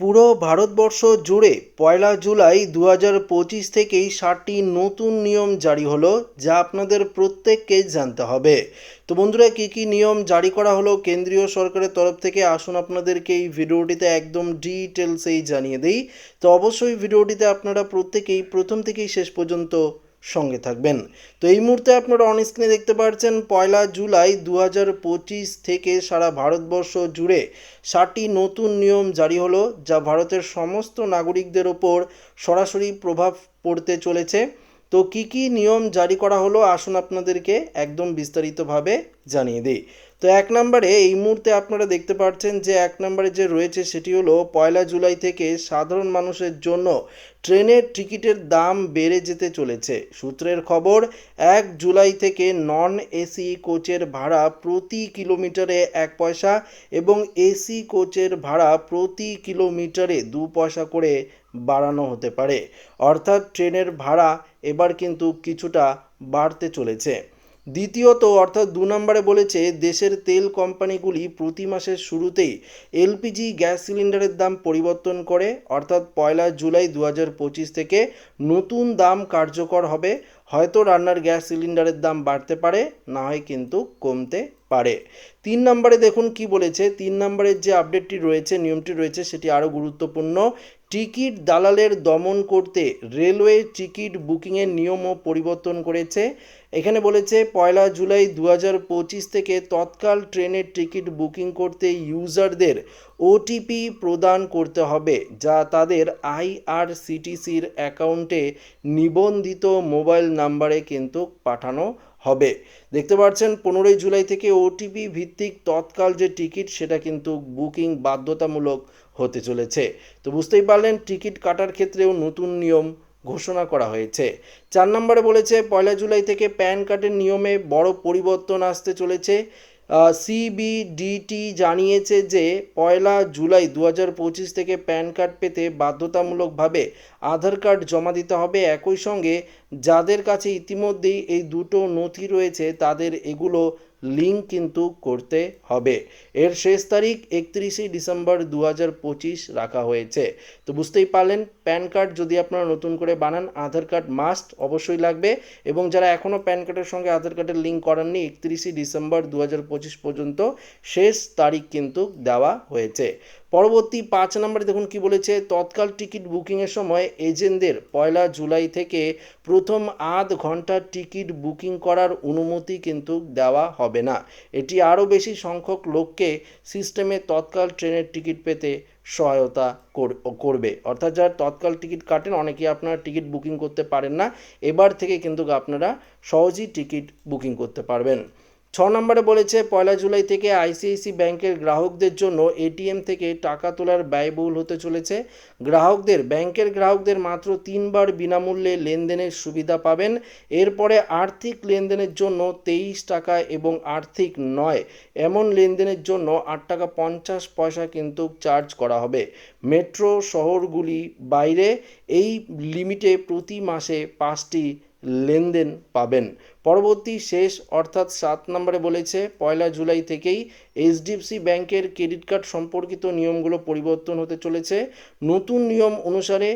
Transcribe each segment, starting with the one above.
পুরো ভারতবর্ষ জুড়ে পয়লা জুলাই দু হাজার পঁচিশ থেকেই ষাটটি নতুন নিয়ম জারি হলো, যা আপনাদের প্রত্যেককে জানতে হবে। তো বন্ধুরা, কী কী নিয়ম জারি করা হলো কেন্দ্রীয় সরকারের তরফ থেকে? আসুন আপনাদেরকে এই ভিডিওটিতে একদম ডিটেলসেই জানিয়ে দিই। তো অবশ্যই ভিডিওটিতে আপনারা প্রত্যেকেই প্রথম থেকেই শেষ পর্যন্ত সঙ্গে থাকবেন। তো এই মুহূর্তে আপনারা অন স্ক্রিনে দেখতে পাচ্ছেন পয়লা জুলাই দু হাজার পঁচিশ থেকে সারা ভারতবর্ষ জুড়ে ষাটটি নতুন নিয়ম জারি হলো, যা ভারতের সমস্ত নাগরিকদের ওপর সরাসরি প্রভাব পড়তে চলেছে। তো কি কি নিয়ম জারি করা হলো, আসুন আপনাদেরকে একদম বিস্তারিতভাবে জানিয়ে দিই। তো এক নম্বরে এই মুহূর্তে আপনারা দেখতে পাচ্ছেন যে এক নম্বরে যে রয়েছে সেটি হলো পয়লা জুলাই থেকে সাধারণ মানুষের জন্য ট্রেনের টিকিটের দাম বেড়ে যেতে চলেছে। সূত্রের খবর, এক জুলাই থেকে নন এসি কোচের ভাড়া প্রতি কিলোমিটারে এক পয়সা এবং এসি কোচের ভাড়া প্রতি কিলোমিটারে দু পয়সা করে বাড়ানো হতে পারে। অর্থাৎ ট্রেনের ভাড়া এবার কিন্তু কিছুটা বাড়তে চলেছে। দ্বিতীয়ত, অর্থাৎ দু নম্বরে বলেছে, দেশের তেল কোম্পানিগুলি প্রতি মাসের শুরুতেই এলপিজি গ্যাস সিলিন্ডারের দাম পরিবর্তন করে, অর্থাৎ পয়লা জুলাই দু হাজার পঁচিশ থেকে নতুন দাম কার্যকর হবে। হয়তো রান্নার গ্যাস সিলিন্ডারের দাম বাড়তে পারে, না হয় কিন্তু কমতে পারে। তিন নম্বরে দেখুন কি বলেছে। তিন নম্বরের যে আপডেটটি রয়েছে, নিয়মটি রয়েছে, সেটি আরও গুরুত্বপূর্ণ। টিকিট দালালের দমন করতে রেলওয়ে টিকিট বুকিংয়ের নিয়মও পরিবর্তন করেছে। এখানে বলেছে, পয়লা জুলাই দু হাজার পঁচিশ থেকে তৎকাল ট্রেনের টিকিট বুকিং করতে ইউজারদের ওটিপি প্রদান করতে হবে, যা তাদের আইআরসিটিসির অ্যাকাউন্টে নিবন্ধিত মোবাইল নাম্বারে কিন্তু পাঠানো হবে। দেখতে পাচ্ছেন, পনেরোই জুলাই থেকে ওটিপি ভিত্তিক তৎকাল যে টিকিট, সেটা কিন্তু বুকিং বাধ্যতামূলক হতে চলেছে। তো বুঝতেই পারলেন, টিকিট কাটার ক্ষেত্রেও নতুন নিয়ম ঘোষণা করা হয়েছে। চার নম্বরে বলেছে, পয়লা জুলাই থেকে প্যান কার্ডের নিয়মে বড় পরিবর্তন আসতে চলেছে। সিবিডিটি জানিয়েছে যে, পয়লা জুলাই দু পঁচিশ থেকে প্যান কার্ড পেতে বাধ্যতামূলকভাবে আধার কার্ড জমা দিতে হবে। একই সঙ্গে যাদের কাছে ইতিমধ্যেই এই দুটো নথি রয়েছে, তাদের এগুলো লিঙ্ক কিন্তু করতে হবে। এর শেষ তারিখ একত্রিশে ডিসেম্বর দু হাজার পঁচিশ রাখা হয়েছে। তো বুঝতেই পারলেন, প্যান কার্ড যদি আপনারা নতুন করে বানান, আধার কার্ড মাস্ট অবশ্যই লাগবে। এবং যারা এখনও প্যান কার্ডের সঙ্গে আধার কার্ডের লিঙ্ক করাননি, একত্রিশে ডিসেম্বর দু হাজার পঁচিশ পর্যন্ত শেষ তারিখ কিন্তু দেওয়া হয়েছে। পরবর্তী পাঁচ নম্বরে দেখুন কি বলেছে, তৎকাল টিকিট বুকিংয়ের সময় এজেন্টদের পয়লা জুলাই থেকে প্রথম আধ ঘণ্টার টিকিট বুকিং করার অনুমতি কিন্তু দেওয়া হবে না। এটি আরও বেশি সংখ্যক লোককে সিস্টেমে তৎকাল ট্রেনের টিকিট পেতে সহায়তা করবে। অর্থাৎ যারা তৎকাল টিকিট কাটেন, অনেকেই আপনারা টিকিট বুকিং করতে পারেন না। এবার থেকে কিন্তু আপনারা সহজেই টিকিট বুকিং করতে পারবেন। ছ নম্বরে বলেছে, পয়লা জুলাই থেকে আইসিআইসি ব্যাংকের গ্রাহকদের জন্য এটিএম থেকে টাকা তোলার ব্যয়বহুল হতে চলেছে। গ্রাহকদের, ব্যাংকের গ্রাহকদের মাত্র তিনবার বিনামূল্যে লেনদেনের সুবিধা পাবেন। এরপরে আর্থিক লেনদেনের জন্য তেইশ টাকা এবং আর্থিক নয়, এমন লেনদেনের জন্য আট টাকা পঞ্চাশ পয়সা কিন্তু চার্জ করা হবে। মেট্রো শহরগুলি বাইরে, এই লিমিটে প্রতি মাসে পাঁচটি লেনদেন পাবেন। পরবর্তী শেষ, অর্থাৎ সাত নম্বরে বলেছে, পয়লা জুলাই থেকেই এইচডিএফসি ব্যাংকের ক্রেডিট কার্ড সম্পর্কিত নিয়মগুলো পরিবর্তন হতে চলেছে। নতুন নিয়ম অনুসারে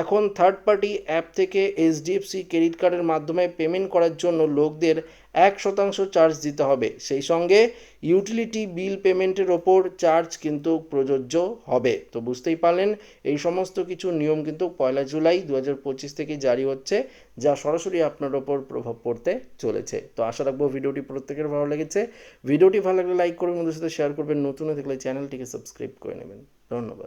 এখন থার্ড পার্টি অ্যাপ থেকে এইচডিএফসি ক্রেডিট কার্ডের মাধ্যমে পেমেন্ট করার জন্য লোকদের এক শতাংশ চার্জ দিতে হবে। সেই সঙ্গে ইউটিলিটি বিল পেমেন্টের ওপর চার্জ কিন্তু প্রযোজ্য হবে। তো বুঝতেই পারলেন, এই সমস্ত কিছু নিয়ম কিন্তু পয়লা জুলাই দু হাজার পঁচিশ থেকে জারি হচ্ছে, যা সরাসরি আপনার ওপর প্রভাব পড়তে চলেছে। তো আশা রাখব ভিডিওটি প্রত্যেকের ভালো লেগেছে। ভিডিওটি ভালো লাগলে লাইক করবেন, বন্ধুদের সাথে শেয়ার করবেন। নতুন দেখলে চ্যানেলটিকে সাবস্ক্রাইব করে নেবেন। ধন্যবাদ।